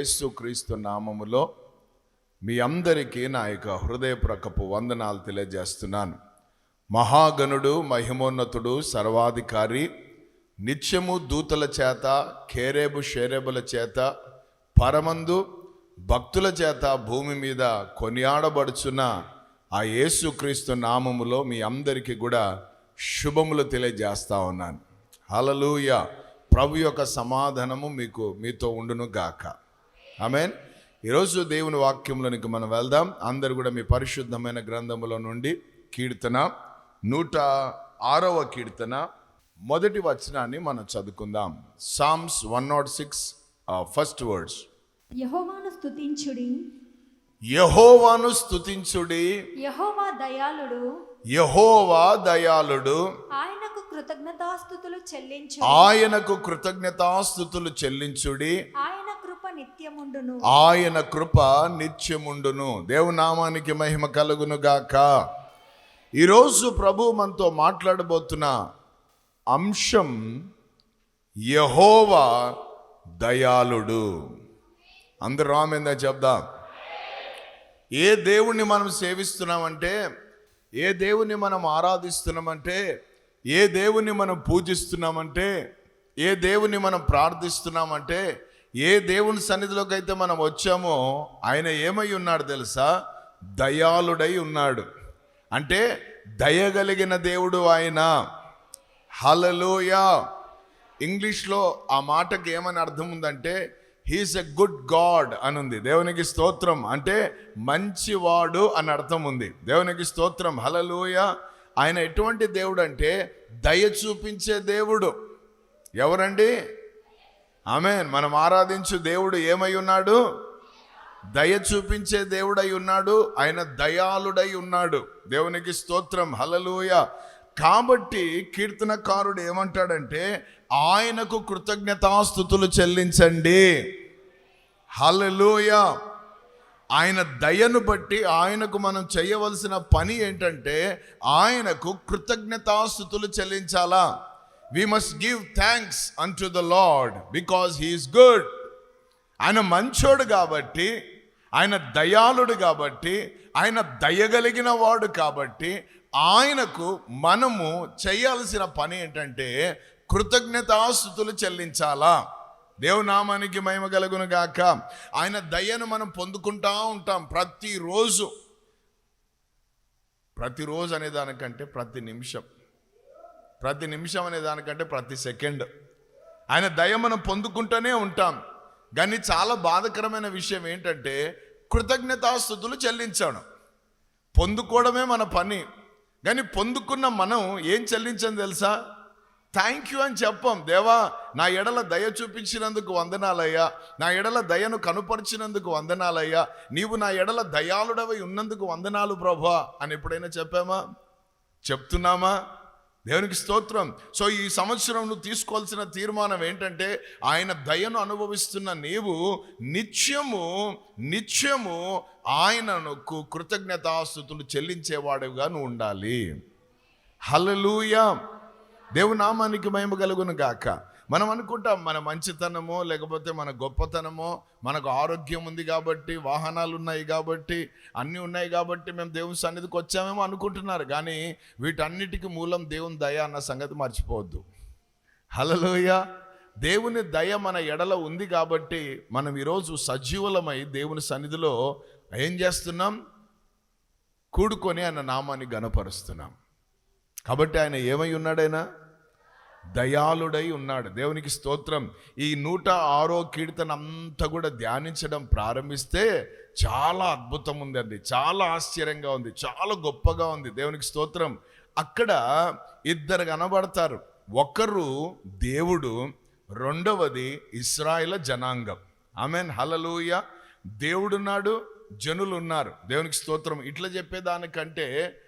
యేసు క్రీస్తు నామములో మీ అందరికీ నా యొక్క హృదయప్రకపు వందనాలు తెలియజేస్తున్నాను. మహాగణుడు మహిమోన్నతుడు సర్వాధికారి నిత్యము దూతల చేత కేరేబు షేరేబుల చేత పరమందు భక్తుల చేత భూమి మీద కొనియాడబడుచున్న ఆ యేసుక్రీస్తు నామములో మీ అందరికీ కూడా శుభములు తెలియజేస్తా ఉన్నాను. హలలుయ ప్రభు యొక్క సమాధానము మీకు మీతో ఉండును గాక. ఆమెన్. ఈరోజు దేవుని వాక్యంలోనికి మనం వెళ్దాం. అందరు కూడా మీ పరిశుద్ధమైన గ్రంథములో నుండి కీర్తన నూట ఆరవ కీర్తన మొదటి వచనాన్ని మనం చదువుకుందాం. Psalms one nought six first words యహోవాను స్తుతించుడి. యహోవాను స్తుతించుడి. యహోవా దయాళుడు. యహోవా దయాళుడు. ఆయనకు కృతజ్ఞతాస్థుతులు చెల్లించు ఆయనకు కృతజ్ఞతాస్థుతులు చెల్లించుడి. ఆయన నిత్యముండును. ఆయన కృప నిత్యముండును. దేవునామానికి మహిమ కలుగును గాక. ఈరోజు ప్రభు మనతో మాట్లాడబోతున్న అంశం యహోవా దయాళుడు. అందరు రామేందా చెప్దాం? ఏ దేవుణ్ణి మనం సేవిస్తున్నామంటే ఏ దేవుణ్ణి మనం ఆరాధిస్తున్నామంటే ఏ దేవుణ్ణి మనం పూజిస్తున్నామంటే ఏ దేవుణ్ణి మనం ప్రార్థిస్తున్నామంటే ఏ దేవుని సన్నిధిలోకి అయితే మనం వచ్చామో ఆయన ఏమై ఉన్నాడు తెలుసా? దయాళుడై ఉన్నాడు. అంటే దయగలిగిన దేవుడు ఆయన. హలలోయా ఇంగ్లీష్లో ఆ మాటకి ఏమని అర్థం ఉందంటే హీస్ ఎ గుడ్ గాడ్ అని ఉంది. దేవునికి స్తోత్రం. అంటే మంచివాడు అని అర్థం ఉంది. దేవునికి స్తోత్రం. హలలోయ ఆయన ఎటువంటి దేవుడు అంటే దయ చూపించే దేవుడు. ఎవరండి? ఆమె మనం ఆరాధించు దేవుడు ఏమై ఉన్నాడు? దయ చూపించే దేవుడై ఉన్నాడు. ఆయన దయాళుడై ఉన్నాడు. దేవునికి స్తోత్రం. హలలుయ కాబట్టి కీర్తనకారుడు ఏమంటాడంటే ఆయనకు కృతజ్ఞతాస్థుతులు చెల్లించండి. హలలుయ ఆయన దయను బట్టి ఆయనకు మనం చేయవలసిన పని ఏంటంటే ఆయనకు కృతజ్ఞతాస్థుతులు చెల్లించాలా? We must give thanks unto the Lord because he is good ఆయన మంచోడు కాబట్టి ఆయన దయాళుడు కాబట్టి ఆయన దయగలిగిన వాడు కాబట్టి ఆయనకు మనము చేయాల్సిన పని ఏంటంటే కృతజ్ఞతాస్థుతులు చెల్లించాలా. దేవునామానికి మహిమ కలుగును గాక. ఆయన దయను మనం పొందుకుంటా ఉంటాం ప్రతిరోజు. ప్రతిరోజు అనే దానికంటే ప్రతి నిమిషం. ప్రతి నిమిషం అనే దానికంటే ప్రతి సెకండ్. ఆయన దయ మనం పొందుకుంటూనే ఉంటాం. కానీ చాలా బాధకరమైన విషయం ఏంటంటే కృతజ్ఞతాస్థుతులు చెల్లించాడు. పొందుకోవడమే మన పని. కానీ పొందుకున్న మనం ఏం చెల్లించం తెలుసా? థ్యాంక్ యూ అని చెప్పం. దేవా నా ఎడల దయ చూపించినందుకు వందనాలయ్యా. నా ఎడల దయను కనుపరిచినందుకు వందనాలయ్యా. నీవు నా ఎడల దయాళుడవై ఉన్నందుకు వందనాలు ప్రభా అని ఎప్పుడైనా చెప్పామా? చెప్తున్నామా? దేవునికి స్తోత్రం. సో ఈ సంవత్సరం నువ్వు తీసుకోవాల్సిన తీర్మానం ఏంటంటే ఆయన దయను అనుభవిస్తున్న నీవు నిత్యము నిత్యము ఆయనకు కృతజ్ఞతాస్థుతులు చెల్లించేవాడుగా నువ్వు ఉండాలి. హలలుయ దేవునామానికి మహిమ కలుగును గాక. మనం అనుకుంటాం మన మంచితనమో లేకపోతే మన గొప్పతనమో మనకు ఆరోగ్యం ఉంది కాబట్టి వాహనాలు ఉన్నాయి కాబట్టి అన్నీ ఉన్నాయి కాబట్టి మేము దేవుని సన్నిధికి వచ్చామేమో అనుకుంటున్నారు. కానీ వీటన్నిటికీ మూలం దేవుని దయ అన్న సంగతి మర్చిపోవద్దు. హలలోయ దేవుని దయ మన ఎడల ఉంది కాబట్టి మనం ఈరోజు సజీవులమై దేవుని సన్నిధిలో ఏం చేస్తున్నాం? కూడుకొని ఆయన నామాన్ని గనపరుస్తున్నాం కాబట్టి ఆయన ఏమై ఉన్నాడైనా? దయాళుడై ఉన్నాడు. దేవునికి స్తోత్రం. ఈ నూట ఆరో కీర్తన అంతా కూడా ధ్యానించడం ప్రారంభిస్తే చాలా అద్భుతం ఉందండి చాలా ఆశ్చర్యంగా ఉంది. చాలా గొప్పగా ఉంది. దేవునికి స్తోత్రం. అక్కడ ఇద్దరు కనబడతారు. ఒకరు దేవుడు రెండవది ఇస్రాయిల జనాంగం. ఆమెన్. హలలూయ దేవుడున్నాడు జనులు ఉన్నారు దేవునికి స్తోత్రం. ఇట్లా చెప్పేదానికంటే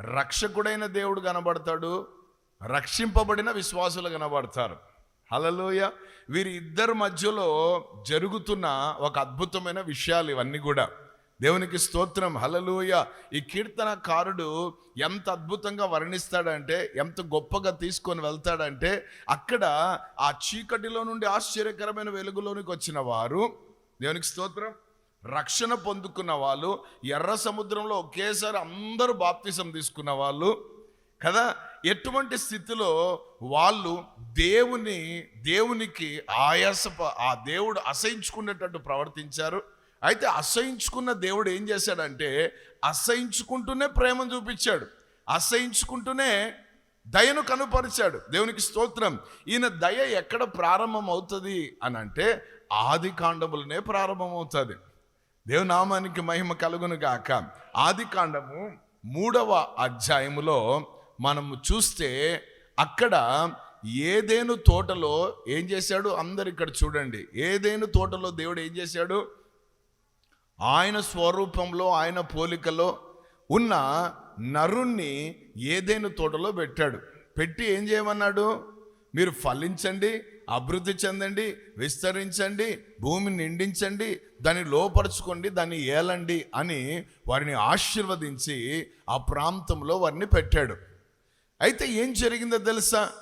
రక్షకుడైన దేవుడు కనబడతాడు రక్షింపబడిన విశ్వాసులు కనబడతారు. హలలోయ వీరి ఇద్దరి మధ్యలో జరుగుతున్న ఒక అద్భుతమైన విషయాలు ఇవన్నీ కూడా. దేవునికి స్తోత్రం. హలలోయ ఈ కీర్తనకారుడు ఎంత అద్భుతంగా వర్ణిస్తాడంటే ఎంత గొప్పగా తీసుకొని వెళ్తాడంటే అక్కడ ఆ చీకటిలో నుండి ఆశ్చర్యకరమైన వెలుగులోనికి వచ్చిన వారు దేవునికి స్తోత్రం రక్షణ పొందుకున్న వాళ్ళు ఎర్ర సముద్రంలో ఒకేసారి అందరూ బాప్తిసం తీసుకున్న వాళ్ళు కదా? ఎటువంటి స్థితిలో వాళ్ళు దేవుని దేవునికి ఆయాస ఆ దేవుడు అసహించుకునేటట్టు ప్రవర్తించారు? అయితే అసహించుకున్న దేవుడు ఏం చేశాడంటే అసహించుకుంటూనే ప్రేమను చూపించాడు. అసహించుకుంటూనే దయను కనుపరిచాడు. దేవునికి స్తోత్రం. ఈయన దయ ఎక్కడ ప్రారంభం అవుతుంది అని అంటే ఆది కాండములనే ప్రారంభమవుతుంది. దేవునామానికి మహిమ కలుగును గాక ఆది కాండము మూడవ అధ్యాయములో మనము చూస్తే అక్కడ ఏదేను తోటలో ఏం చేశాడు? అందరు ఇక్కడ చూడండి. ఏదేను తోటలో దేవుడు ఏం చేశాడు? ఆయన స్వరూపంలో ఆయన పోలికలో ఉన్న నరుణ్ణి ఏదేను తోటలో పెట్టాడు. పెట్టి ఏం చేయమన్నాడు? మీరు ఫలించండి అభివృద్ధి చెందండి విస్తరించండి భూమిని నిండించండి దాన్ని లోపరుచుకోండి దాన్ని ఏలండి అని వారిని ఆశీర్వదించి ఆ ప్రాంతంలో వారిని పెట్టాడు. అయితే ఏం జరిగిందో తెలుసా?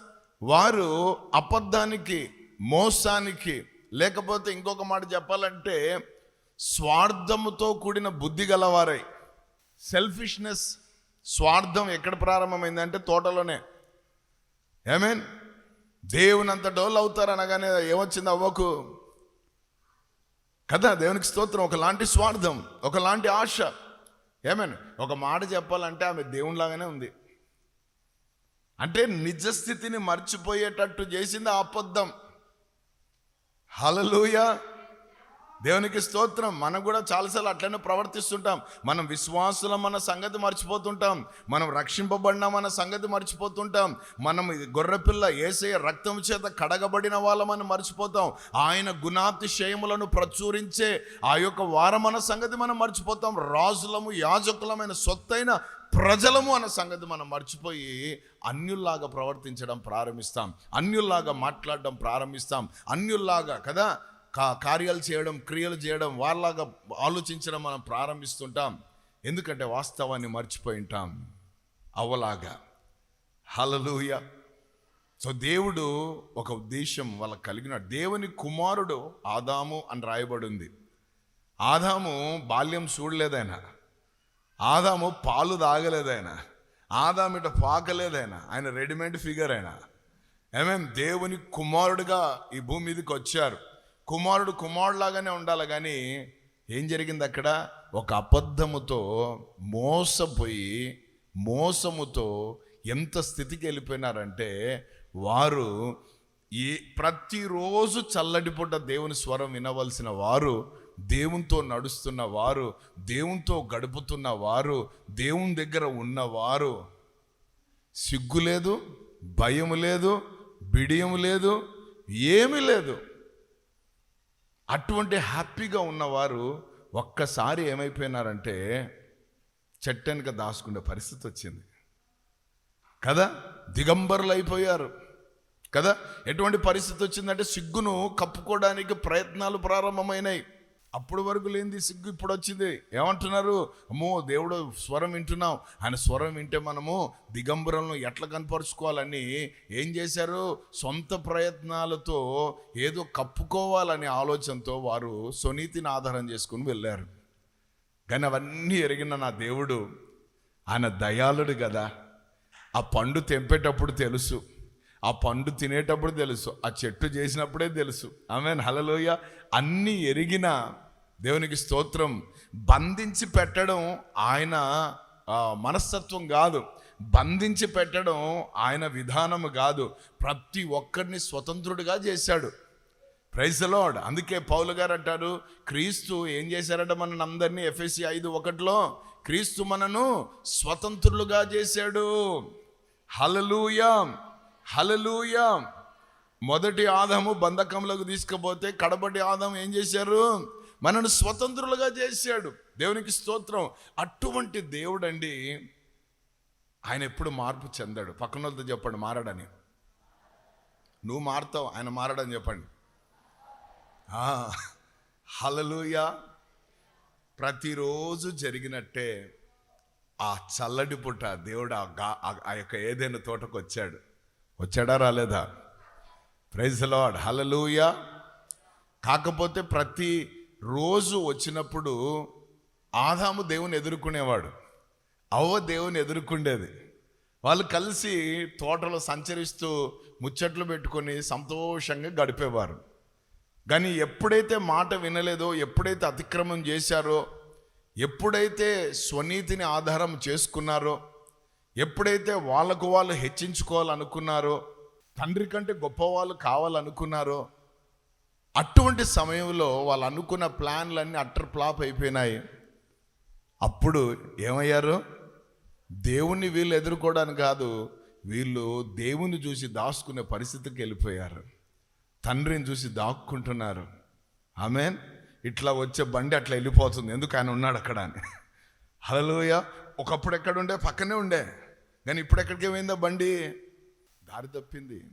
వారు అబద్ధానికి మోసానికి లేకపోతే ఇంకొక మాట చెప్పాలంటే స్వార్థముతో కూడిన బుద్ధి గలవారై. సెల్ఫిష్నెస్ స్వార్థం ఎక్కడ ప్రారంభమైందంటే తోటలోనే. ఏమేన్ దేవుని అంత డోల్ అవుతారు అనగానే ఏమొచ్చింది అవ్వకు? కదా దేవునికి స్తోత్రం ఒకలాంటి స్వార్థం ఒకలాంటి ఆశ. ఏమేన్ ఒక మాట చెప్పాలంటే ఆమె దేవునిలాగానే ఉంది. అంటే నిజస్థితిని మర్చిపోయేటట్టు చేసింది అబద్ధం. హలలుయా దేవునికి స్తోత్రం. మనం కూడా చాలాసార్లు అట్లనే ప్రవర్తిస్తుంటాం. మనం విశ్వాసులం అన్న సంగతి మర్చిపోతుంటాం. మనం రక్షింపబడినాం అన్న సంగతి మర్చిపోతుంటాం. మనం గొర్రెపిల్ల ఏసయ రక్తం చేత కడగబడిన వాళ్ళమని మర్చిపోతాం. ఆయన గుణాతిశయములను ప్రచురించే ఆ యొక్క వారం అన్న సంగతి మనం మర్చిపోతాం. రాజులము యాజకులమైన సొత్తైన ప్రజలము అన్న సంగతి మనం మర్చిపోయి అన్యుల్లాగా ప్రవర్తించడం ప్రారంభిస్తాం. అన్యుల్లాగా మాట్లాడడం ప్రారంభిస్తాం. అన్యుల్లాగా కదా? కా కార్యాలు చేయడం క్రియలు చేయడం వాళ్ళలాగా ఆలోచించడం మనం ప్రారంభిస్తుంటాం. ఎందుకంటే వాస్తవాన్ని మర్చిపోయి ఉంటాం. అవలాగా. హలలుయ సో దేవుడు ఒక ఉద్దేశం వాళ్ళకి కలిగిన దేవుని కుమారుడు ఆదాము అని రాయబడి ఉంది ఆదాము బాల్యం చూడలేదైనా. ఆదాము పాలు తాగలేదైనా. ఇట పాకలేదైనా. ఆయన రెడీమేడ్ ఫిగర్ అయినా. ఏమేం దేవుని కుమారుడుగా ఈ భూమి మీదకి వచ్చారు. కుమారుడు కుమారులాగానే ఉండాలి కానీ ఏం జరిగింది అక్కడ? ఒక అబద్ధముతో మోసపోయి మోసముతో ఎంత స్థితికి వెళ్ళిపోయినారంటే వారు ఈ ప్రతిరోజు చల్లడిపూట దేవుని స్వరం వినవలసిన వారు దేవునితో నడుస్తున్న వారు దేవునితో గడుపుతున్న వారు దేవుని దగ్గర ఉన్నవారు సిగ్గు లేదు భయం లేదు బిడియం లేదు ఏమీ లేదు. అటువంటి హ్యాపీగా ఉన్నవారు ఒక్కసారి ఏమైపోయినారంటే చెట్టెనక దాచుకునే పరిస్థితి వచ్చింది. కదా? దిగంబరులు అయిపోయారు. కదా? ఎటువంటి పరిస్థితి వచ్చిందంటే సిగ్గును కప్పుకోవడానికి ప్రయత్నాలు ప్రారంభమైనాయి. అప్పుడు వరకు లేనిది సిగ్గు ఇప్పుడు వచ్చింది. ఏమంటున్నారు? అమ్మో దేవుడు స్వరం వింటున్నాం. ఆయన స్వరం వింటే మనము దిగంబరంలో ఎట్లా కనపరుచుకోవాలని ఏం చేశారు? సొంత ప్రయత్నాలతో ఏదో కప్పుకోవాలనే ఆలోచనతో వారు సునీతిని ఆధారం చేసుకుని వెళ్ళారు. కానీ అవన్నీ ఎరిగిన నా దేవుడు ఆయన దయాళుడు కదా. ఆ పండు తెంపేటప్పుడు తెలుసు. ఆ పండు తినేటప్పుడు తెలుసు ఆ చెట్టు చేసినప్పుడే తెలుసు. ఆమె హలలోయ అన్నీ ఎరిగిన దేవునికి స్తోత్రం. బంధించి పెట్టడం ఆయన మనస్తత్వం కాదు. బంధించి పెట్టడం ఆయన విధానము కాదు. ప్రతి ఒక్కరిని స్వతంత్రుడిగా చేశాడు. ప్రైజ్ లార్డ్ అందుకే పౌలు గారు అంటారు క్రీస్తు ఏం చేశారట మన అందరినీ? ఎఫ్ఎస్సి ఐదు ఒకటిలో క్రీస్తు మనను స్వతంత్రులుగా చేశాడు. హలలుయా హలలుయ మొదటి ఆదము బంధకంలోకి తీసుకుపోతే కడపటి ఆదం ఏం చేశారు? మనను స్వతంత్రులుగా చేశాడు. దేవునికి స్తోత్రం. అటువంటి దేవుడండి ఆయన ఎప్పుడు మార్పు చెందాడు. పక్కన వాళ్ళతో చెప్పండి మారడని. నువ్వు మారుతావు ఆయన మారడని చెప్పండి. హలలుయ ప్రతిరోజు జరిగినట్టే ఆ చల్లటి పుట్ట దేవుడు ఆ గా- ఆ- ఆ యొక్క ఏదైనా తోటకు వచ్చాడు వచ్చాడా రాలేదా? ప్రైజ్ లాడ్ హలలుయ కాకపోతే ప్రతి రోజు వచ్చినప్పుడు ఆదాము దేవుని ఎదుర్కొనేవాడు. అవ్వ దేవుని ఎదుర్కొండేది. వాళ్ళు కలిసి తోటలో సంచరిస్తూ ముచ్చట్లు పెట్టుకొని సంతోషంగా గడిపేవారు. కానీ ఎప్పుడైతే మాట వినలేదో ఎప్పుడైతే అతిక్రమం చేశారో ఎప్పుడైతే స్వనీతిని ఆధారం చేసుకున్నారో ఎప్పుడైతే వాళ్ళకు వాళ్ళు హెచ్చించుకోవాలనుకున్నారో తండ్రి కంటే గొప్పవాళ్ళు కావాలనుకున్నారో అటువంటి సమయంలో వాళ్ళు అనుకున్న ప్లాన్లన్నీ అట్టర్ ఫ్లాప్ అయిపోయినాయి. అప్పుడు ఏమయ్యారు? దేవుణ్ణి వీళ్ళు ఎదుర్కోవడానికి కాదు వీళ్ళు దేవుని చూసి దాచుకునే పరిస్థితికి వెళ్ళిపోయారు. తండ్రిని చూసి దాక్కుంటున్నారు. ఆమెన్. ఇట్లా వచ్చే బండి అట్లా వెళ్ళిపోతుంది. ఎందుకు ఆయన ఉన్నాడు అక్కడ అని. హలోయ ఒకప్పుడు ఎక్కడ ఉండే? పక్కనే ఉండే. కానీ ఇప్పుడు ఎక్కడికి పోయిందా బండి? దారి తప్పింది.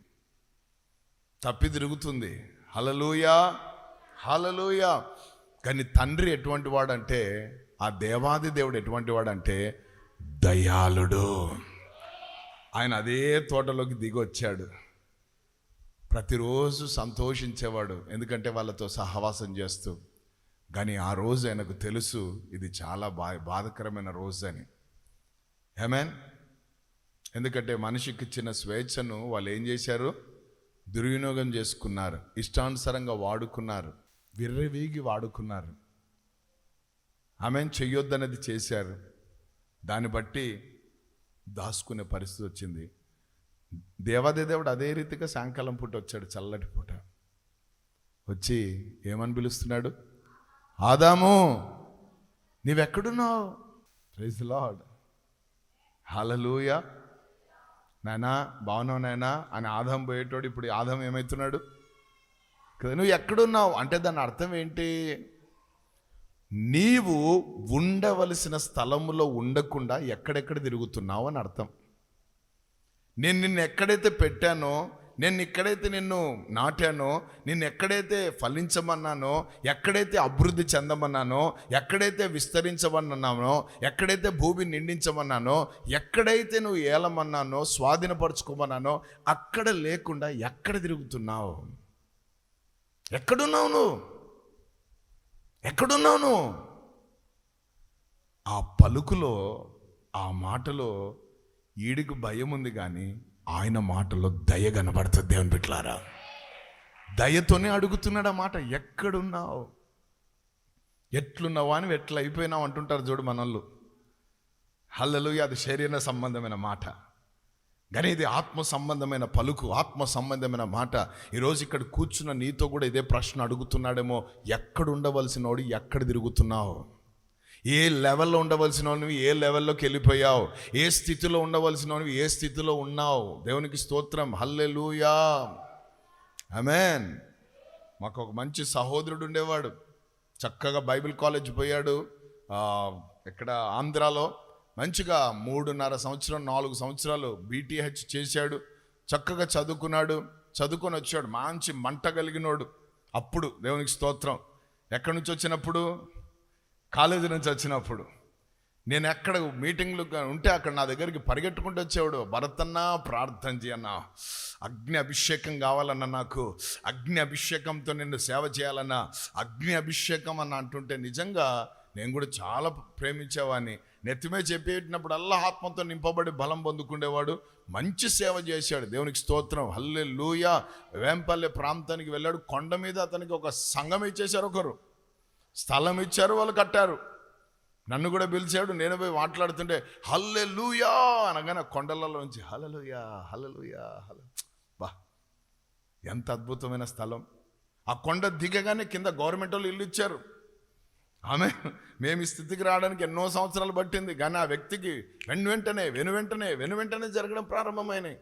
తప్పి తిరుగుతుంది. హలలుయా హలలుయా కానీ తండ్రి ఎటువంటి వాడంటే ఆ దేవాది దేవుడు ఎటువంటి వాడంటే దయాళుడు. ఆయన అదే తోటలోకి దిగి వచ్చాడు ప్రతిరోజు సంతోషించేవాడు ఎందుకంటే వాళ్ళతో సహవాసం చేస్తూ. కానీ ఆ రోజు ఆయనకు తెలుసు ఇది చాలా బా బాధకరమైన రోజు అని. ఏమేన్ ఎందుకంటే మనిషికి ఇచ్చిన స్వేచ్ఛను వాళ్ళు ఏం చేశారు? దుర్వినియోగం చేసుకున్నారు. ఇష్టానుసారంగా వాడుకున్నారు. విర్రవీగి వాడుకున్నారు. ఆమె చెయ్యొద్దన్నది చేశారు. దాన్ని బట్టి దాచుకునే పరిస్థితి వచ్చింది. దేవాదేదేవుడు అదే రీతిగా సాయంకాలం పూట వచ్చాడు చల్లటి పూట. వచ్చి ఏమని పిలుస్తున్నాడు? ఆదాము నీవెక్కడున్నావు? ప్రైజ్ లాడ్ హలలుయా నాయనా బాగున్నావు నాయనా అని ఆదం పోయేటోడు ఇప్పుడు ఈ ఆదం ఏమవుతున్నాడు కదా నువ్వు ఎక్కడున్నావు? అంటే దాని అర్థం ఏంటి? నీవు ఉండవలసిన స్థలంలో ఉండకుండా ఎక్కడెక్కడ తిరుగుతున్నావు అని అర్థం. నేను నిన్ను ఎక్కడైతే పెట్టానో నేను ఎక్కడైతే నిన్ను నాటానో నిన్ను ఎక్కడైతే ఫలించమన్నానో ఎక్కడైతే అభివృద్ధి చెందమన్నానో ఎక్కడైతే విస్తరించమన్నానో ఎక్కడైతే భూమి నిండించమన్నానో ఎక్కడైతే నువ్వు ఏలమన్నానో స్వాధీనపరచుకోమన్నానో అక్కడ లేకుండా ఎక్కడ తిరుగుతున్నావు? ఎక్కడున్నావు నువ్వు? ఎక్కడున్నావు నువ్వు? ఆ పలుకులో ఆ మాటలో ఈడికి భయం ఉంది కానీ ఆయన మాటలో దయ కనబడుతుంది దేవుని బిట్లారా దయతోనే అడుగుతున్నాడు ఆ మాట ఎక్కడున్నావు? ఎట్లున్నావా? అని ఎట్లా అయిపోయినావు? అంటుంటారు చూడు మనల్ని హల్లలు అది శరీర సంబంధమైన మాట. కానీ ఇది ఆత్మ సంబంధమైన పలుకు ఆత్మ సంబంధమైన మాట. ఈరోజు ఇక్కడ కూర్చున్న నీతో కూడా ఇదే ప్రశ్న అడుగుతున్నాడేమో ఎక్కడ ఉండవలసినోడు? ఎక్కడ తిరుగుతున్నావు? ఏ లెవెల్లో ఉండవలసినవి ఏ లెవెల్లోకి వెళ్ళిపోయావు ఏ స్థితిలో ఉండవలసినవి ఏ స్థితిలో ఉన్నావు? దేవునికి స్తోత్రం. హల్లెలూయా. అమెన్ మాకు ఒక మంచి సహోదరుడు ఉండేవాడు. చక్కగా బైబిల్ కాలేజ్ పోయాడు. ఇక్కడ ఆంధ్రాలో. మంచిగా మూడున్నర సంవత్సరం నాలుగు సంవత్సరాలు బీటీహెచ్ చేశాడు. చక్కగా చదువుకున్నాడు. చదువుకొని వచ్చాడు. మంచి మంట కలిగినోడు. అప్పుడు దేవునికి స్తోత్రం. ఎక్కడి నుంచి వచ్చినప్పుడు? కాలేజీ నుంచి వచ్చినప్పుడు నేను ఎక్కడ మీటింగ్లు ఉంటే అక్కడ నా దగ్గరికి పరిగెట్టుకుంటూ వచ్చేవాడు భరతన్నా ప్రార్థన చేయన్న అగ్ని అభిషేకం కావాలన్న నాకు. అగ్ని అభిషేకంతో నిన్ను సేవ చేయాలన్న. అగ్ని అభిషేకం అని అంటుంటే నిజంగా నేను కూడా చాలా ప్రేమించేవాడిని. నెత్తిమే చెప్పేటప్పుడు అల్లా ఆత్మతో నింపబడి బలం పొందుకునేవాడు మంచి సేవ చేశాడు. దేవునికి స్తోత్రం. హల్లే లూయ వేంపల్లె ప్రాంతానికి వెళ్ళాడు. కొండ మీద అతనికి ఒక సంఘం ఇచ్చేశారు ఒకరు. స్థలం ఇచ్చారు వాళ్ళు కట్టారు. నన్ను కూడా పిలిచాడు నేను పోయి మాట్లాడుతుంటే హల్లే లూయా అనగానే కొండలలో నుంచి హలలుయా హలలుయా హల బా ఎంత అద్భుతమైన స్థలం. ఆ కొండ దిగగానే కింద గవర్నమెంట్ వాళ్ళు ఇల్లు ఇచ్చారు. ఆమె మేము ఈ స్థితికి రావడానికి ఎన్నో సంవత్సరాలు పట్టింది కానీ ఆ వ్యక్తికి వెను వెంటనే వెను వెంటనే వెను వెంటనే జరగడం ప్రారంభమైనాయి.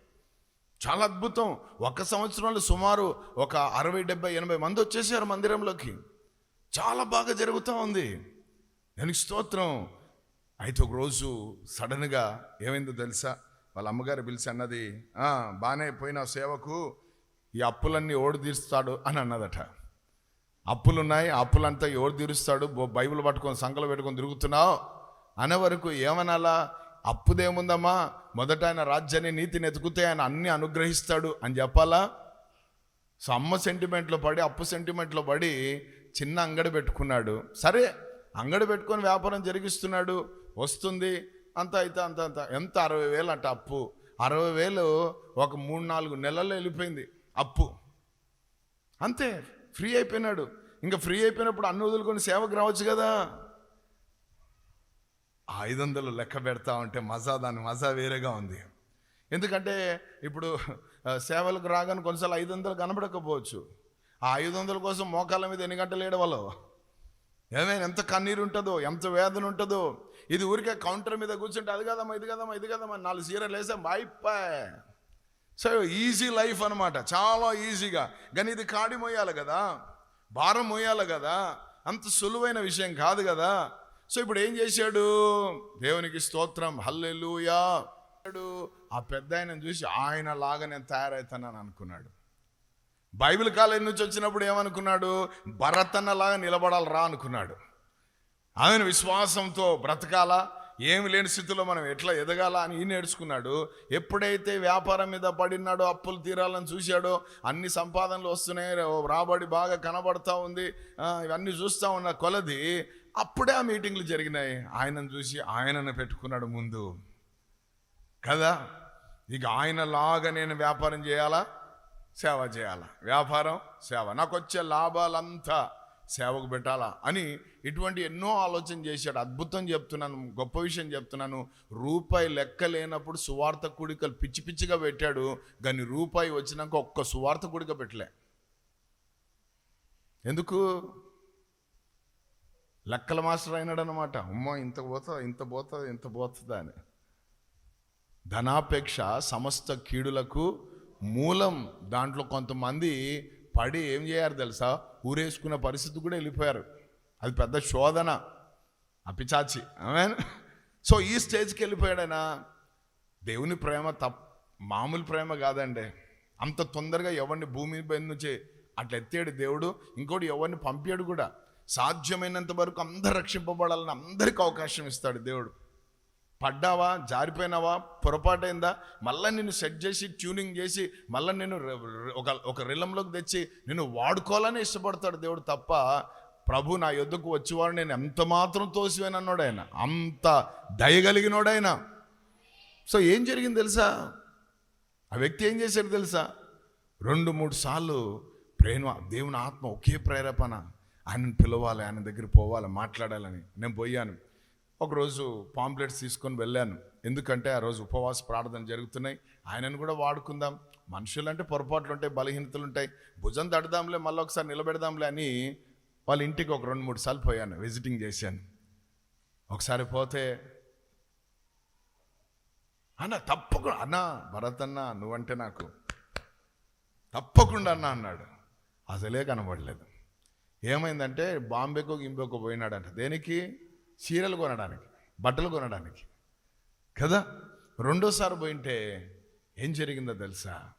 చాలా అద్భుతం. ఒక సంవత్సరంలో సుమారు ఒక అరవై డెబ్బై ఎనభై మంది వచ్చేసారు మందిరంలోకి. చాలా బాగా జరుగుతూ ఉంది. దానికి స్తోత్రం. అయితే ఒకరోజు సడన్గా ఏమైందో తెలుసా? వాళ్ళ అమ్మగారు పిలిచి అన్నది బాగానే పోయిన సేవకు. ఈ అప్పులన్నీ ఓడి తీరుస్తాడు? అని అన్నదట. అప్పులున్నాయి అప్పులంతా ఎవరు తీరుస్తాడు? బో- బైబిల్ పట్టుకొని సంకలు పెట్టుకొని తిరుగుతున్నావు? అనే వరకు ఏమనాలా? అప్పుదేముందమ్మా? మొదట ఆయన రాజ్యాన్ని నీతిని ఎతుకుతే ఆయన అన్ని అనుగ్రహిస్తాడు అని చెప్పాలా? సో అమ్మ సెంటిమెంట్లో పడి అప్పు సెంటిమెంట్లో పడి చిన్న అంగడి పెట్టుకున్నాడు. సరే అంగడి పెట్టుకొని వ్యాపారం జరిగిస్తున్నాడు. వస్తుంది అంత అయితే అంత అంత. ఎంత? అరవై వేలు అంట అప్పు. అరవై వేలు ఒక మూడు నాలుగు నెలల్లో వెళ్ళిపోయింది అప్పు. అంతే ఫ్రీ అయిపోయినాడు. ఇంకా ఫ్రీ అయిపోయినప్పుడు అన్ని వదులుకొని సేవకు రావచ్చు కదా. ఐదు వందలు లెక్క పెడతా ఉంటే మజా దాని మజా వేరేగా ఉంది. ఎందుకంటే ఇప్పుడు సేవలకు రాగానే కొన్నిసార్లు ఐదు వందలు కనబడకపోవచ్చు. ఆ ఐదు వందల కోసం మోకాళ్ళ మీద ఎన్ని గంటలు ఏడవాలో ఏమైనా ఎంత కన్నీరు ఉంటుందో ఎంత వేదన ఉంటుందో. ఇది ఊరికే కౌంటర్ మీద కూర్చుంటే అది కదమ్మా ఇది కదమ్మా ఇది కదమ్మా నాలుగు సీరియల్ వేసాం అయిపోయి సో ఈజీ లైఫ్ అనమాట చాలా ఈజీగా. కానీ ఇది కాడి మోయాలి కదా భారం మోయాలి కదా అంత సులువైన విషయం కాదు కదా. సో ఇప్పుడు ఏం చేశాడు? దేవునికి స్తోత్రం హల్లెలూయా. ఆ పెద్ద ఆయన చూసి ఆయన లాగా నేను తయారవుతానని అనుకున్నాడు. బైబిల్ కాలేజ్ నుంచి వచ్చినప్పుడు ఏమనుకున్నాడు? భరతన్నలాగా నిలబడాలి రా అనుకున్నాడు. ఆయన విశ్వాసంతో బ్రతకాలా? ఏమి లేని స్థితిలో మనం ఎట్లా ఎదగాల అని ఈ నేర్చుకున్నాడు ఎప్పుడైతే వ్యాపారం మీద పడినాడో అప్పులు తీరాలని చూశాడో అన్ని సంపాదనలు వస్తున్నాయి రాబడి బాగా కనబడతా ఉంది ఇవన్నీ చూస్తూ ఉన్న కొలది అప్పుడే ఆ మీటింగ్లు జరిగినాయి. ఆయనను చూసి ఆయనను పెట్టుకున్నాడు ముందు. కదా? ఇక ఆయనలాగా నేను వ్యాపారం చేయాలా? సేవ చేయాలా? వ్యాపారం సేవ. నాకు వచ్చే లాభాలంతా సేవకు పెట్టాలా అని ఇటువంటి ఎన్నో ఆలోచన చేశాడు. అద్భుతం చెప్తున్నాను గొప్ప విషయం చెప్తున్నాను. రూపాయి లెక్క లేనప్పుడు సువార్త కూడికలు పిచ్చి పిచ్చిగా పెట్టాడు. కానీ రూపాయి వచ్చినాక ఒక్క సువార్త కూడిక పెట్టలే. ఎందుకు? లెక్కల మాస్టర్ అయినాడనమాట అమ్మ ఇంత పోతా ఇంత పోతుందా ఇంత పోతుందా అని. ధనాపేక్ష సమస్త కీడులకు మూలం దాంట్లో కొంతమంది పడి ఏం చేయారు తెలుసా? ఊరేసుకున్న పరిస్థితి కూడా వెళ్ళిపోయారు. అది పెద్ద శోధన. అపిచాచి సో ఈ స్టేజ్కి వెళ్ళిపోయాడైనా దేవుని ప్రేమ తప్ మామూలు ప్రేమ కాదండి. అంత తొందరగా ఎవరిని భూమి పైన నుంచి అట్లా ఎత్తాడు దేవుడు. ఇంకోటి ఎవరిని పంపాడు కూడా. సాధ్యమైనంత వరకు అందరు రక్షింపబడాలని అందరికి అవకాశం ఇస్తాడు దేవుడు. పడ్డావా? జారిపోయినావా? పొరపాటైందా? మళ్ళీ నిన్ను సెట్ చేసి ట్యూనింగ్ చేసి మళ్ళీ నేను ఒక ఒక రిలంలోకి తెచ్చి నిన్ను వాడుకోవాలని ఇష్టపడతాడు దేవుడు తప్ప ప్రభు నా యొద్దకు వచ్చేవాడు నేను ఎంత మాత్రం తోసివేనన్నాడు ఆయన అంత దయగలిగినోడు ఆయన సో ఏం జరిగింది తెలుసా? ఆ వ్యక్తి ఏం చేశాడు తెలుసా? రెండు మూడు సార్లు ప్రేమ దేవుని ఆత్మ ఒకే ప్రేరేపణ. ఆయనను పిలవాలి ఆయన దగ్గర పోవాలి మాట్లాడాలని. నేను పోయాను. ఒకరోజు పాంప్లెట్స్ తీసుకొని వెళ్ళాను. ఎందుకంటే ఆ రోజు ఉపవాస ప్రార్థన జరుగుతున్నాయి. ఆయనను కూడా వాడుకుందాం. మనుషులంటే పొరపాట్లు ఉంటాయి బలహీనతలు ఉంటాయి. భుజం తడదాంలే మళ్ళీ ఒకసారి నిలబెడదాంలే అని వాళ్ళ ఇంటికి ఒక రెండు మూడు సార్లు పోయాను విజిటింగ్ చేశాను. ఒకసారి పోతే అన్న తప్పకుండా అన్న భరత్ అన్న నువ్వంటే నాకు తప్పకుండా అన్న అన్నాడు. అసలే కనబడలేదు. ఏమైందంటే బాంబేకో గింబేకో పోయినాడంట. దేనికి? చీరలు కొనడానికి బట్టలు కొనడానికి. కదా? రెండోసారి పోయింటే ఏం జరిగిందో తెలుసా?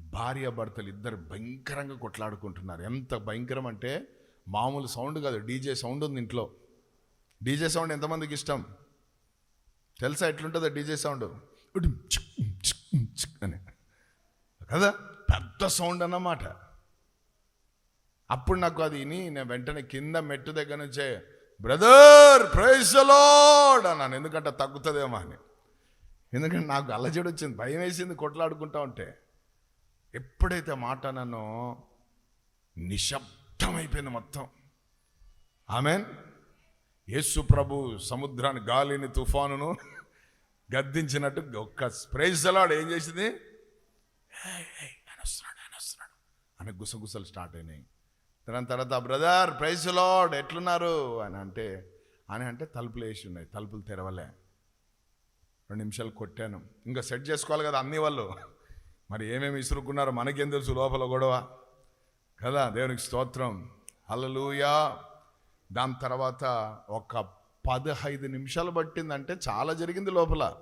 భార్య భర్తలు ఇద్దరు భయంకరంగా కొట్లాడుకుంటున్నారు. ఎంత భయంకరం అంటే మామూలు సౌండ్ కాదు డీజే సౌండ్ ఉంది ఇంట్లో. డీజే సౌండ్ ఎంతమందికి ఇష్టం? తెలుసా ఎట్లుంటుందో డీజే సౌండ్? అని. కదా? పెద్ద సౌండ్ అన్నమాట. అప్పుడు నాకు అది విని నేను వెంటనే కింద మెట్టు దగ్గర నుంచే బ్రదర్ ప్రైజ్ లార్డ్ అన్నాను. ఎందుకంటే తగ్గుతుందేమో అని. ఎందుకంటే నాకు అల్లజడి వచ్చింది భయం వేసింది కొట్లాడుకుంటా ఉంటే. ఎప్పుడైతే మాట నన్ను నిశ్శబ్దమైపోయింది మొత్తం. ఆమెన్. యేసు ప్రభు సముద్రాన్ని గాలిని తుఫానును గద్దించినట్టు ఒక్క ప్రైజ్ అలాడు ఏం చేసింది? "ఏయ్, ఆయన వస్తున్నాడు ఆయన వస్తున్నాడు అని గుసగుసలు స్టార్ట్ అయినాయి. దాని తర్వాత బ్రదర్ ప్రైజ్ లాడ్ ఎట్లున్నారు? అని అంటే అని అంటే తలుపులు వేసి ఉన్నాయి తలుపులు తెరవలే. రెండు నిమిషాలు కొట్టాను. ఇంకా సెట్ చేసుకోవాలి కదా అన్ని వాళ్ళు. మరి ఏమేమి ఇసురుకున్నారో మనకేం తెలుసు లోపల గొడవ. కదా దేవునికి స్తోత్రం. హల్లెలూయా. దాని తర్వాత ఒక పదహైదు నిమిషాలు పట్టిందంటే చాలా జరిగింది లోపల.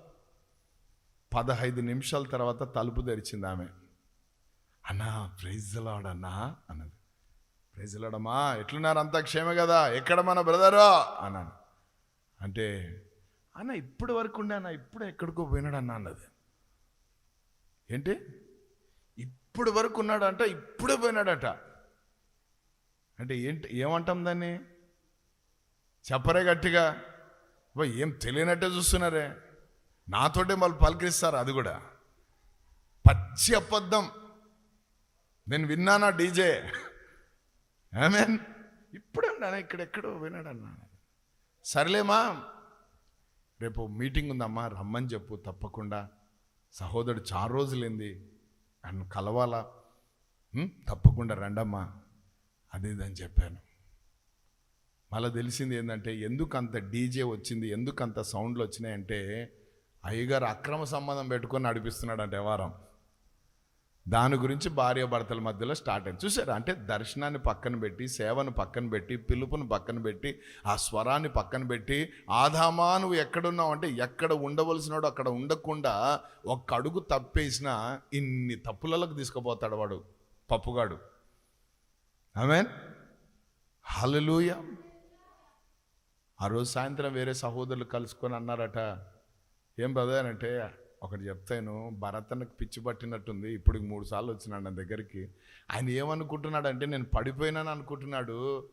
పదహైదు నిమిషాల తర్వాత తలుపు తెరిచింది ఆమె. అన్నా ప్రైజ్ లాడన్నా అన్నది. ప్రైజ్ ఎట్లున్నారు అంతా క్షేమ కదా? ఎక్కడ మన బ్రదరు అన్నాను. అంటే అన్న ఇప్పటి వరకు ఉండే అన్న ఇప్పుడు ఎక్కడికో పోయినాడు అన్న అన్నది. ఏంటి? ఇప్పుడు వరకు ఉన్నాడంట ఇప్పుడే పోయినాడట. అంటే ఏంటి ఏమంటాం దాన్ని? చెప్పరే గట్టిగా. ఏం తెలియనట్టే చూస్తున్నారే. నాతోటే వాళ్ళు పలకరిస్తారు అది కూడా. పచ్చి అబద్ధం. నేను విన్నానా డీజే? ఆమెన్. ఇప్పుడే ఉన్నాను ఇక్కడెక్కడో విన్నాడన్నా సర్లేమా రేపు మీటింగ్ ఉందమ్మా రమ్మని చెప్పు తప్పకుండా. సహోదరుడు చాలా రోజులైంది నన్ను కలవాలా? తప్పకుండా రండమ్మా అదేదని చెప్పాను. మళ్ళీ తెలిసింది ఏంటంటే ఎందుకు అంత డీజే వచ్చింది ఎందుకు అంత సౌండ్లు వచ్చినాయంటే అయ్యగారు అక్రమ సంబంధం పెట్టుకొని నడిపిస్తున్నాడు అంటే వారం దాని గురించి భార్య భర్తల మధ్యలో స్టార్ట్ అయింది. చూసారా? అంటే దర్శనాన్ని పక్కన పెట్టి సేవను పక్కన పెట్టి పిలుపును పక్కన పెట్టి ఆ స్వరాన్ని పక్కన పెట్టి ఆదామా నువ్వు ఎక్కడున్నావు? అంటే ఎక్కడ ఉండవలసినాడు అక్కడ ఉండకుండా ఒక్క అడుగు తప్పేసినా ఇన్ని తప్పులలోకి తీసుకుపోతాడు వాడు పప్పుగాడు. ఆమెన్? హలలుయ ఆ రోజు సాయంత్రం వేరే సహోదరులు కలుసుకొని అన్నారట ఏం బ్రదర్ అంటే ఒకటి చెప్తాను భరతనకు పిచ్చి పట్టినట్టుంది. ఇప్పుడు మూడు సార్లు వచ్చినాడు నా దగ్గరికి. ఆయన ఏమనుకుంటున్నాడు అంటే నేను పడిపోయినాను అనుకుంటున్నాడు.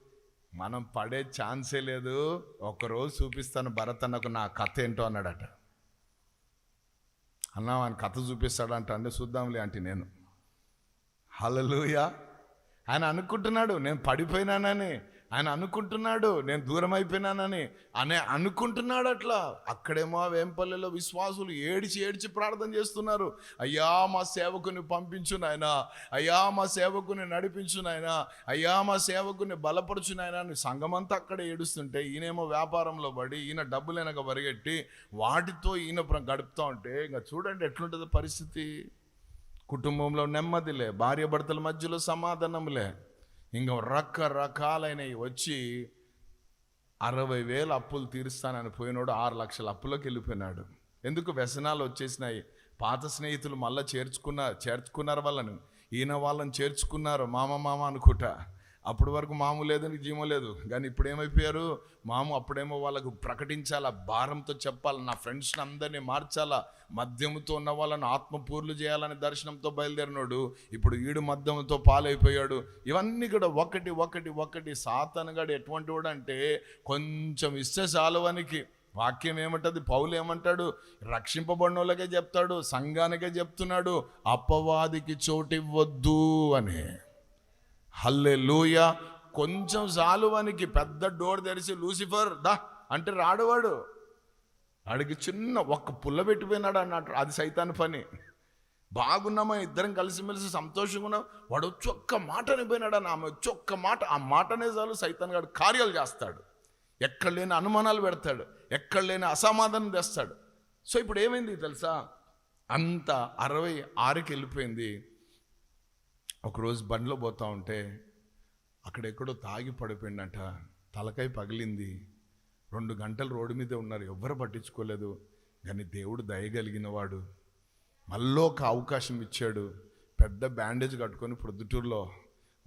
మనం పడే ఛాన్సే లేదు. ఒకరోజు చూపిస్తాను భరతన్నకు నా కథ ఏంటో అన్నాడట. అన్నా ఆయన కథ చూపిస్తాడంట అంటే చూద్దాంలే అంటే నేను. హలలుయా ఆయన అనుకుంటున్నాడు నేను పడిపోయినానని. ఆయన అనుకుంటున్నాడు నేను దూరం అయిపోయినానని. అనే అనుకుంటున్నాడు అట్లా. అక్కడేమో వేంపల్లెలో విశ్వాసులు ఏడిచి ఏడిచి ప్రార్థన చేస్తున్నారు. అయ్యా మా సేవకుని పంపించునాయన అయ్యా మా సేవకుని నడిపించు నాయనా. అయ్యా మా సేవకుని బలపరచు నాయనా అని సంఘమంతా అక్కడ ఏడుస్తుంటే ఈయనేమో వ్యాపారంలో పడి ఈయన డబ్బులు వెనక పరిగెట్టి వాటితో ఈయన గడుపుతా ఉంటే ఇంకా చూడండి ఎట్లుంటుంది పరిస్థితి. కుటుంబంలో నెమ్మదిలే భార్య భర్తల మధ్యలో సమాధానంలే ఇంకా రకరకాలైనవి వచ్చి అరవై వేలు అప్పులు తీరుస్తానని పోయినోడు ఆరు లక్షల అప్పులోకి వెళ్ళిపోయినాడు. ఎందుకు వ్యసనాలు వచ్చేసినాయి? పాత స్నేహితులు మళ్ళీ చేర్చుకున్న చేర్చుకున్నారు వాళ్ళని. ఈయన వాళ్ళని చేర్చుకున్నారు. మామ మామ అనుకుంటా. అప్పటి వరకు మాము లేదు జీమో లేదు. కానీ ఇప్పుడు ఏమైపోయారు? మాము అప్పుడేమో వాళ్ళకు ప్రకటించాలా భారంతో చెప్పాలి నా ఫ్రెండ్స్ని అందరినీ మార్చాలా మద్యముతో ఉన్న వాళ్ళని ఆత్మపూర్లు చేయాలని దర్శనంతో బయలుదేరినాడు ఇప్పుడు ఈడు మద్యముతో పాలైపోయాడు. ఇవన్నీ కూడా ఒకటి ఒకటి ఒకటి. సాతనగాడు ఎటువంటి వాడు అంటే కొంచెం ఇస్తే చాలువానికి వాక్యం ఏమంటది? పౌలు ఏమంటాడు? రక్షింపబడిన వాళ్ళకే చెప్తాడు సంఘానికే చెప్తున్నాడు అపవాదికి చోటివ్వద్దు అని. హల్లే లూయ కొంచెం సాలువానికి పెద్ద డోర్ తెరిచి లూసిఫర్ దా అంటే రాడువాడు. వాడికి చిన్న ఒక్క పుల్ల పెట్టిపోయినాడు అన్నట్టు అది సైతాన్ పని. బాగున్నామా ఇద్దరం కలిసిమెలిసి సంతోషంగా ఉన్నాం వాడు వచ్చి ఒక్క మాట అనిపోయినాడు అని ఆమె వచ్చి ఒక్క మాట. ఆ మాటనే చాలు సైతాన్ గారు కార్యాలు చేస్తాడు. ఎక్కడ లేని అనుమానాలు పెడతాడు. ఎక్కడ లేని అసమాధానం తెస్తాడు. సో ఇప్పుడు ఏమైంది తెలుసా? అంత అరవై ఆరుకి వెళ్ళిపోయింది. ఒకరోజు బండిలో పోతా ఉంటే అక్కడెక్కడో తాగి పడిపోయిందట. తలకాయ పగిలింది. రెండు గంటలు రోడ్డు మీదే ఉన్నారు. ఎవ్వరు పట్టించుకోలేదు. కానీ దేవుడు దయగలిగిన వాడు మళ్ళీ ఒక అవకాశం ఇచ్చాడు. పెద్ద బ్యాండేజ్ కట్టుకొని ప్రొద్దుటూరులో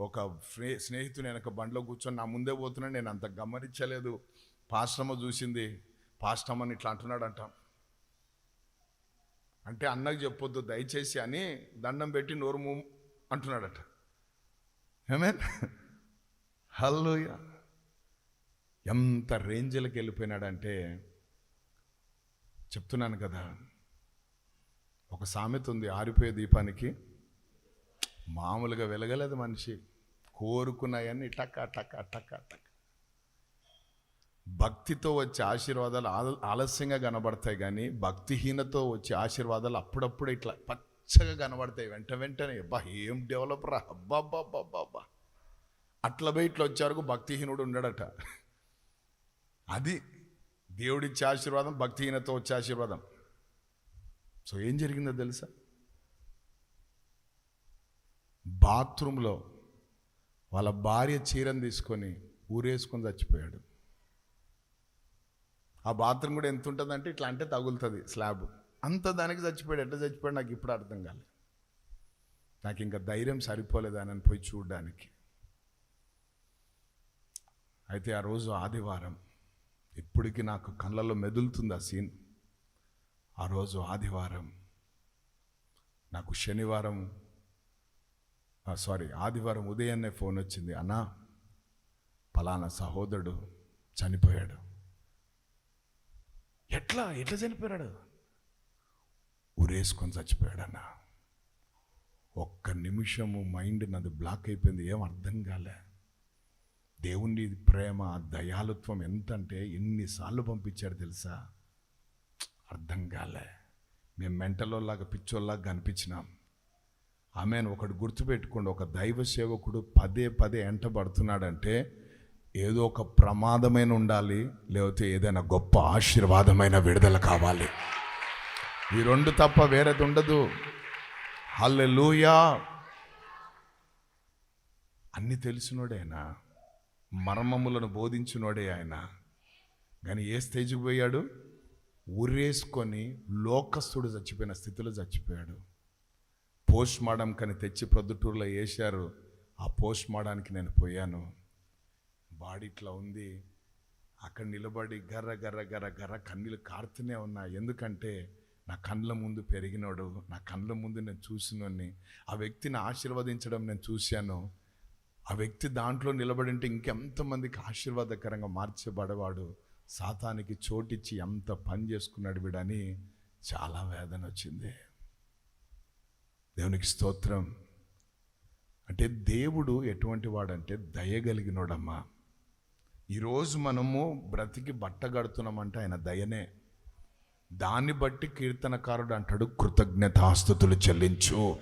ఒక స్నే స్నేహితుని వెనక బండిలో కూర్చొని నా ముందే పోతున్నాను నేను అంత గమనించలేదు. పాశ్రమ చూసింది. పాశ్రమని ఇట్లా అంటున్నాడంట. అంటే అన్నకు చెప్పొద్దు దయచేసి అని దండం పెట్టి నోరు అంటున్నాడట. ఏమే? హల్లోయ ఎంత రేంజ్లకు వెళ్ళిపోయినాడంటే చెప్తున్నాను కదా ఒక సామెత ఉంది ఆరిపోయే దీపానికి. మామూలుగా వెలగలేదు మనిషి కోరుకున్నాయన్నీ టక్క టక్క టక్క టక్క భక్తితో వచ్చే ఆశీర్వాదాలు ఆల- ఆలస్యంగా కనబడతాయి కానీ భక్తిహీనతో వచ్చే ఆశీర్వాదాలు అప్పుడప్పుడు ఇట్లా పచ్చగా కనబడతాయి. వెంట వెంటనే అబ్బా ఏం డెవలప్ రా? అబ్బా అబ్బా అబ్బా అబ్బా అబ్బా అట్లా పోయి ఇట్లా భక్తిహీనుడు ఉండడట. అది దేవుడిచ్చే ఆశీర్వాదం భక్తిహీనతో వచ్చే ఆశీర్వాదం. సో ఏం జరిగిందో తెలుసా? బాత్రూంలో వాళ్ళ భార్య చీరను తీసుకొని ఊరేసుకొని చచ్చిపోయాడు. ఆ బాత్రూమ్ కూడా ఎంత ఉంటుందంటే ఇట్లా అంటే తగులుతుంది స్లాబ్. అంత దానికి చచ్చిపోయాడు ఎట్లా చచ్చిపోయాడు నాకు ఇప్పుడు అర్థం కాలేదు నాకు ఇంకా ధైర్యం సరిపోలేదని అని పోయి చూడడానికి. అయితే ఆ రోజు ఆదివారం ఇప్పటికీ నాకు కళ్ళల్లో మెదులుతుంది ఆ సీన్. ఆ రోజు ఆదివారం నాకు శనివారం సారీ ఆదివారం ఉదయాన్నే ఫోన్ వచ్చింది అన్నా పలానా సహోదరుడు చనిపోయాడు. ఎట్లా? ఎట్లా చనిపోయాడు? ఉరేసుకొని చచ్చిపోయాడన్నా. ఒక్క నిమిషము మైండ్ నాది బ్లాక్ అయిపోయింది ఏం అర్థం కాలే. దేవుని ప్రేమ దయాలుత్వం ఎంతంటే ఎన్నిసార్లు పంపించాడు తెలుసా? అర్థం కాలే. మేము మెంటలోలాగా పిచ్చోళ్ళలాగా కనిపించినాం. ఆమెను ఒకటి గుర్తుపెట్టుకోండి ఒక దైవ సేవకుడు పదే పదే ఎంటబడుతున్నాడంటే ఏదో ఒక ప్రమాదమైన ఉండాలి లేకపోతే ఏదైనా గొప్ప ఆశీర్వాదమైన విడుదల కావాలి. ఈ రెండు తప్ప వేరేది ఉండదు. హల్లెలూయా. అన్ని తెలిసినోడేనా మర్మములను బోధించినోడే ఆయన. కానీ ఏ స్టేజ్కి పోయాడు? ఉరేసుకొని లోకస్తుడు చచ్చిపోయిన స్థితిలో చచ్చిపోయాడు. పోస్ట్ మార్టం కని తెచ్చి ప్రొద్దుటూరులో వేశారు ఆ పోస్ట్ మార్టానికి నేను పోయాను. బాడీ ఇట్లా ఉంది. అక్కడ నిలబడి గర్ర గర్ర గర్ర గర్ర కన్నీళ్ళు కారుతూనే ఉన్నా. ఎందుకంటే నా కళ్ళ ముందు పెరిగినోడు నా కళ్ళ ముందు నేను చూసినోని ఆ వ్యక్తిని ఆశీర్వదించడం నేను చూశాను. ఆ వ్యక్తి దాంట్లో నిలబడి ఉంటే ఇంకెంతమందికి ఆశీర్వాదకరంగా మార్చబడేవాడు. సాతానికి చోటిచ్చి ఎంత పని చేసుకున్నాడు వీడని చాలా వేదన వచ్చింది. దేవునికి స్తోత్రం. అంటే దేవుడు ఎటువంటి వాడంటే దయగలిగినోడమ్మా ఈరోజు మనము బ్రతికి బట్ట కడుతున్నామంటే ఆయన దయనే. దాన్ని బట్టి కీర్తనకారుడు అంటాడు కృతజ్ఞతాస్థుతులు చెల్లించు.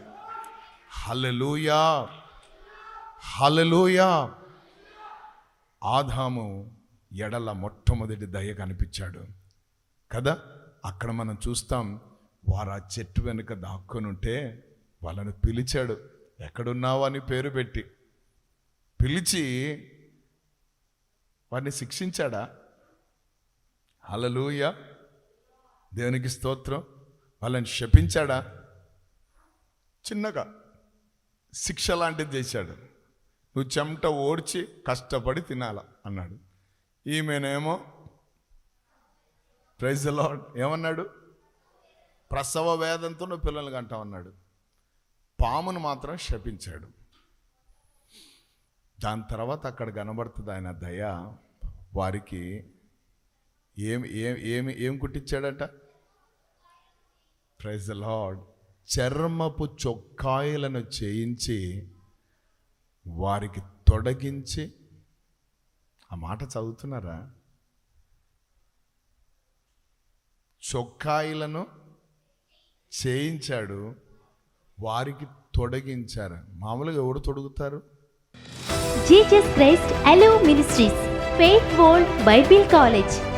హలలుయా హలలుయా ఆదాము ఎడల మొట్టమొదటి దయ కనిపించాడు. కదా? అక్కడ మనం చూస్తాం వారు ఆ చెట్టు వెనుక దాక్కునుంటే ఉంటే వాళ్ళను పిలిచాడు. ఎక్కడున్నావు? అని పేరు పెట్టి. పిలిచి వారిని శిక్షించాడా? హలలుయా దేవునికి స్తోత్రం. వాళ్ళని శపించాడా? చిన్నగా శిక్ష లాంటిది చేశాడు. నువ్వు చెమట ఓడ్చి కష్టపడి తినాల అన్నాడు. ఈమెనేమో ప్రైజ్ లాడ్ ఏమన్నాడు? ప్రసవ వేదంతో నువ్వు పిల్లలు కంటావన్నాడు పామును మాత్రం శపించాడు. దాని తర్వాత అక్కడ కనబడుతుంది ఆయన దయ. వారికి ఏం ఏం ఏమి ఏం కుట్టించాడట? ప్రైజ్ లాడ్ చర్మపు చొక్కాయలను చేయించి వారికి తొడగించి ఆ మాట చదువుతున్నారా? చొక్కాయిలను చేయించాడు వారికి తొడగించారు. మామూలుగా ఎవరు తొడుగుతారు? జీజస్ క్రైస్ట్ అలో Ministries Faith World Bible College.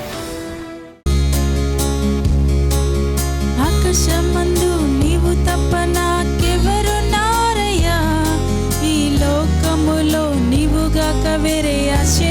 last year.